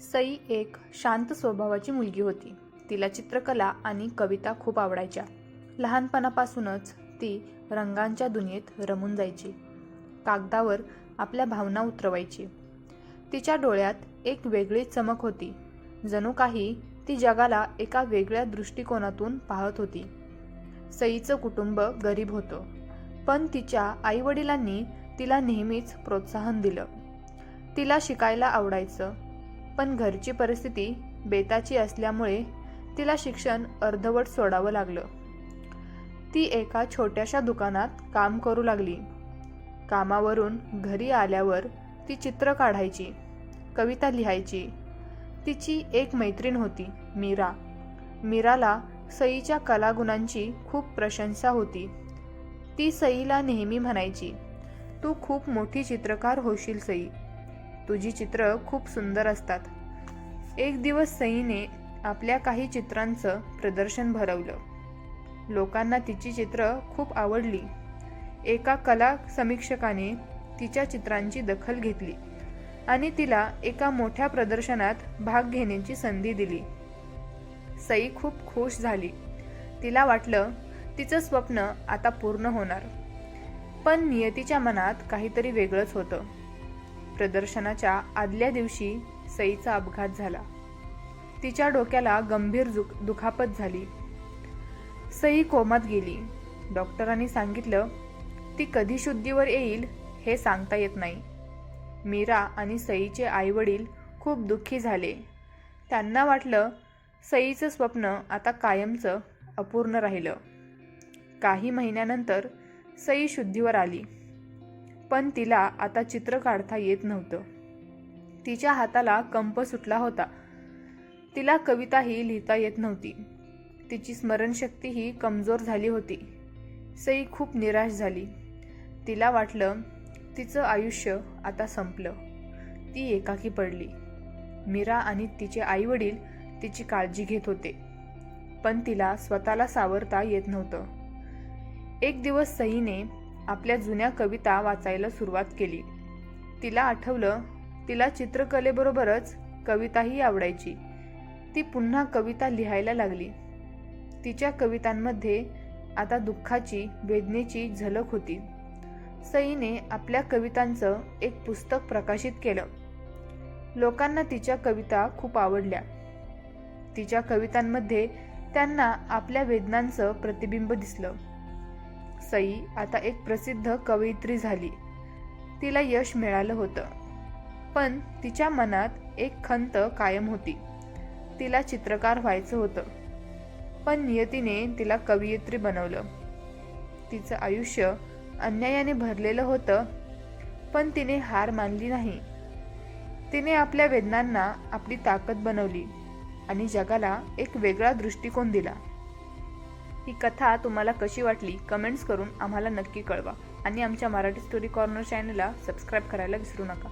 सई एक शांत स्वभावाची मुलगी होती. तिला चित्रकला आणि कविता खूप आवडायच्या. लहानपणापासूनच ती रंगांच्या दुनियेत रमून जायची. कागदावर आपल्या भावना उतरवायची. तिच्या डोळ्यात एक वेगळी चमक होती. जणू काही ती जगाला एका वेगळ्या दृष्टिकोनातून पाहत होती. सईचं कुटुंब गरीब होतं. पण तिच्या आईवडिलांनी तिला नेहमीच प्रोत्साहन दिलं. तिला शिकायला आवडायचं. पण घरची परिस्थिती बेताची असल्यामुळे तिला शिक्षण अर्धवट सोडावं लागलं. ती एका छोट्याशा दुकानात काम करू लागली. कामावरून घरी आल्यावर ती चित्र काढायची कविता लिहायची. तिची एक मैत्रीण होती मीरा. मीराला सईच्या कलागुणांची खूप प्रशंसा होती. ती सईला नेहमी म्हणायची तू खूप मोठी चित्रकार होशील सई. तुझी चित्र खूप सुंदर असतात. एक दिवस सईने आपल्या काही चित्रांचं प्रदर्शन भरवलं. लोकांना तिची चित्र खूप आवडली. एका कला समीक्षकाने तिच्या चित्रांची दखल घेतली आणि तिला एका मोठ्या प्रदर्शनात भाग घेण्याची संधी दिली. सई खूप खुश झाली. तिला वाटलं तिचं स्वप्न आता पूर्ण होणार. पण नियतीच्या मनात काहीतरी वेगळंच होतं. प्रदर्शनाच्या आदल्या दिवशी सईचा अपघात झाला. तिच्या डोक्याला गंभीर दुखापत झाली. सई कोमात गेली. डॉक्टरांनी सांगितलं ती कधी शुद्धीवर येईल हे सांगता येत नाही. मीरा आणि सईचे आईवडील खूप दुःखी झाले. त्यांना वाटलं सईचं स्वप्न आता कायमचं अपूर्ण राहिलं. काही महिन्यानंतर सई शुद्धीवर आली. पण तिला आता चित्र काढता येत नव्हतं. तिच्या हाताला कंप सुटला होता. तिला कविताही लिहिता येत नव्हती. तिची स्मरणशक्तीही कमजोर झाली होती. सई खूप निराश झाली. तिला वाटलं तिचं आयुष्य आता संपलं. ती एकाकी पडली. मीरा आणि तिचे आईवडील तिची काळजी घेत होते. पण तिला स्वतःला सावरता येत नव्हतं. एक दिवस सईने आपल्या जुन्या कविता वाचायला सुरुवात केली. तिला आठवलं तिला चित्रकलेबरोबरच कविताही आवडायची. ती पुन्हा कविता लिहायला लागली. तिच्या कवितांमध्ये आता दुःखाची वेदनेची झलक होती. सईने आपल्या कवितांचं एक पुस्तक प्रकाशित केलं. लोकांना तिच्या कविता खूप आवडल्या. तिच्या कवितांमध्ये त्यांना आपल्या वेदनांचं प्रतिबिंब दिसलं. सई आता एक प्रसिद्ध कवयित्री झाली. तिला यश मिळालं होतं. पण तिच्या मनात एक खंत कायम होती. तिला चित्रकार व्हायचं होतं. पण नियतीने तिला कवयित्री बनवलं. तिचं आयुष्य अन्यायाने भरलेलं होतं पण तिने हार मानली नाही. तिने आपल्या वेदनांना आपली ताकद बनवली आणि जगाला एक वेगळा दृष्टिकोन दिला. ही कथा तुम्हाला कशी वाटली कमेंट्स करून आम्हाला नक्की कळवा. आणि आमच्या मराठी स्टोरी कॉर्नर चॅनलला सबस्क्राईब करायला विसरू नका.